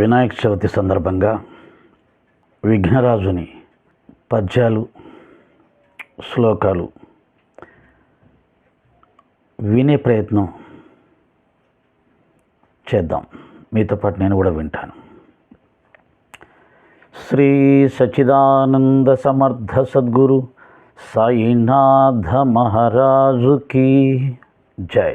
వినాయక చవితి సందర్భంగా విఘ్నరాజుని పద్యాలు శ్లోకాలు వినే ప్రయత్నం చేద్దాం. మీతో పాటు నేను కూడా వింటాను. శ్రీ సచిదానంద సమర్థ సద్గురు సాయినాథ మహారాజుకి జై.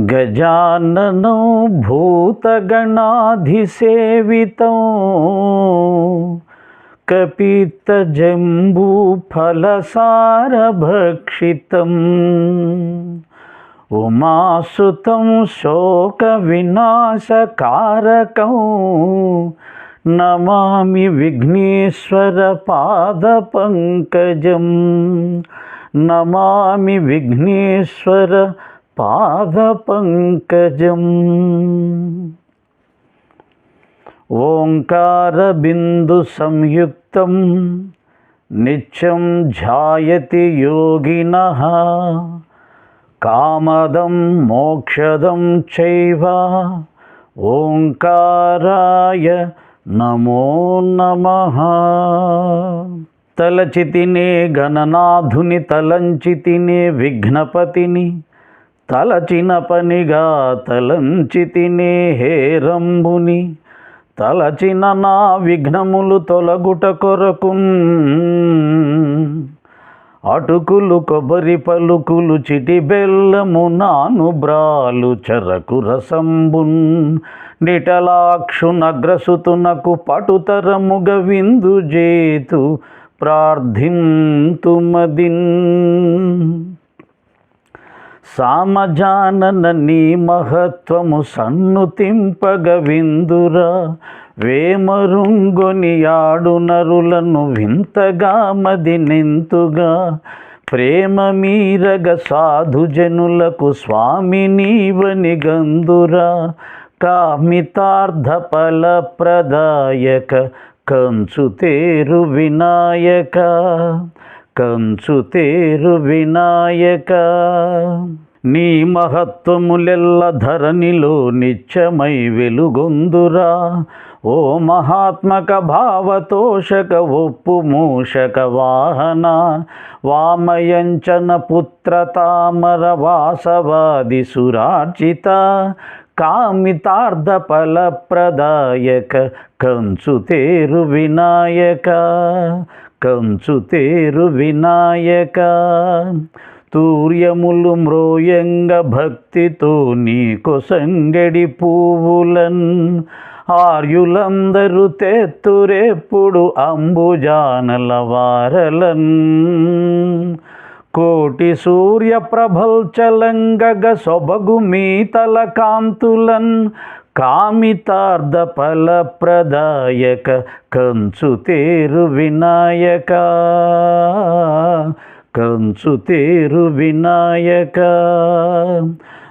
గజాననం భూతగణాధిసేవితం. కపితజంబూఫలసారభక్షితం ఉమాసుతం శోకవినాశకారకం నమామి విఘ్నేశ్వర పాదపంకజం నమామి విఘ్నేశ్వర పాదపంకజం. ఓంకారబిందు సంయుక్తం నిత్యం ధ్యాయతి యోగిన. కామదం మోక్షదం చైవ. ఓంకారాయ నమో నమ. తలచితినే గణనాధుని తలంచితినే విఘ్నపతిని తలచిన పనిగా హే హేరంబుని తలచిన నా విఘ్నములు తొలగుట కొరకు అటుకులు కొబ్బరి పలుకులు చిటి బెల్లము నాను బ్రాలు చెరకు రసంబున్. నిటలాక్షు నగ్రసుతునకు పటుతరముగ విందు జేతు ప్రార్థింతుమదిన్. సామజానన నీ మహత్వము సన్నుతింపగ విందురా వేమరుంగొని ఆడు నరులను వింతగా మది నింతుగా. ప్రేమ మీరగ సాధుజనులకు స్వామి నీవని గందురా. కామితార్థ ఫల ప్రదాయక కంచు తేరు వినాయక. కంచు తేరు వినాయక. నీ మహత్వములెల్ల ధరణిలో నిత్యమై వెలుగొందురా. ఓ మహాత్మక భావతోషక ఒప్పు మూషక వాహన. వామయంచన పుత్ర తామర వాసవాది సురార్చిత. కామితార్థ ఫలప్రదాయక కంచు తేరు వినాయక. కంచు తేరు వినాయక తూర్యములు మ్రోయంగ భక్తితో నీకొసంగడి పువ్వులన్. ఆర్యులందరూ తెత్తురెప్పుడు అంబుజానల వారలన్. కోటి సూర్య ప్రభల్చలంగగ సొబగు మీతల కాంతులన్. కామితార్థ ఫలప్రదాయక కంచు తేరు వినాయక. కంచు తేరు వినాయక.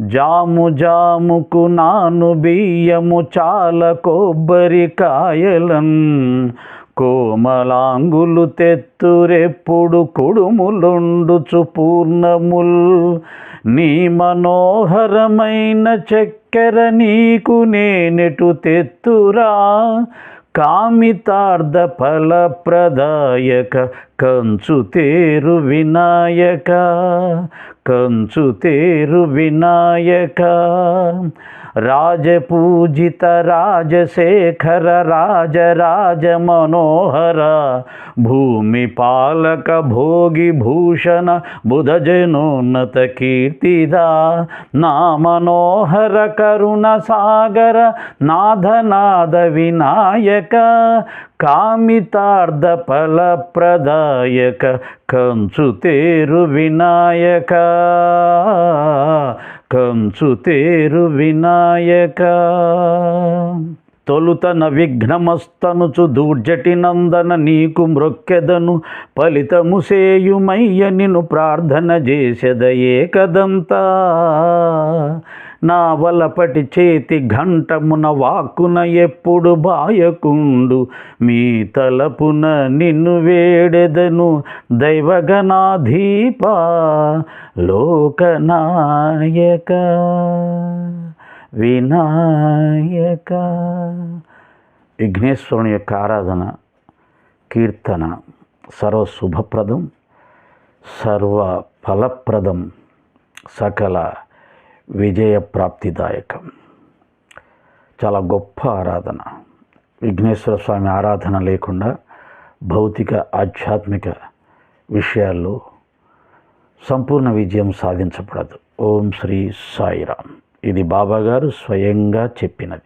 జాము జాముకు నాను బియ్యము చాల కొబ్బరికాయలం. కోమలాంగులు తెత్తురెప్పుడు కుడుములుండుచు పూర్ణముల్. నీ మనోహరమైన చక్కెర నీకు నేనెటు తెత్తురా. కామితార్థ ఫలప్రదాయక కంచు తేరు వినాయక కంచు తేరు వినాయక. राजपूजित राजशेखर राज राज मनोहर। भूमिपालक भोगी भूषण, बुध बुधजनोन्नत कीर्तिदा ना मनोहर, करुण सागर नादनाद विनायक। कामितार्ध फल प्रदायक कंसु तेरु विनायक। కంచు తేరు వినాయక. తొలుతన విఘ్నమస్తనుచు దూర్జటి నందన నీకు మ్రొక్కెదను ఫలితము సేయుమయ్య నిన్ను ప్రార్థన చేసెదయే కదంతా. నా వలపటి చేతి ఘంటమున వాకున ఎప్పుడు బాయకుండు. మీ తలపున నిన్ను వేడెదను దైవగణాధీప లోకనాయక వినాయక. విఘ్నేశ్వరుని యొక్క ఆరాధన కీర్తన సర్వ శుభప్రదం సర్వ ఫలప్రదం సకల విజయప్రాప్తిదాయకం. చాలా గొప్ప ఆరాధన. విఘ్నేశ్వర స్వామి ఆరాధన లేకుండా భౌతిక ఆధ్యాత్మిక విషయాల్లో సంపూర్ణ విజయం సాధించబడదు. ఓం శ్రీ సాయిరామ్. ఇది బాబాగారు స్వయంగా చెప్పినది.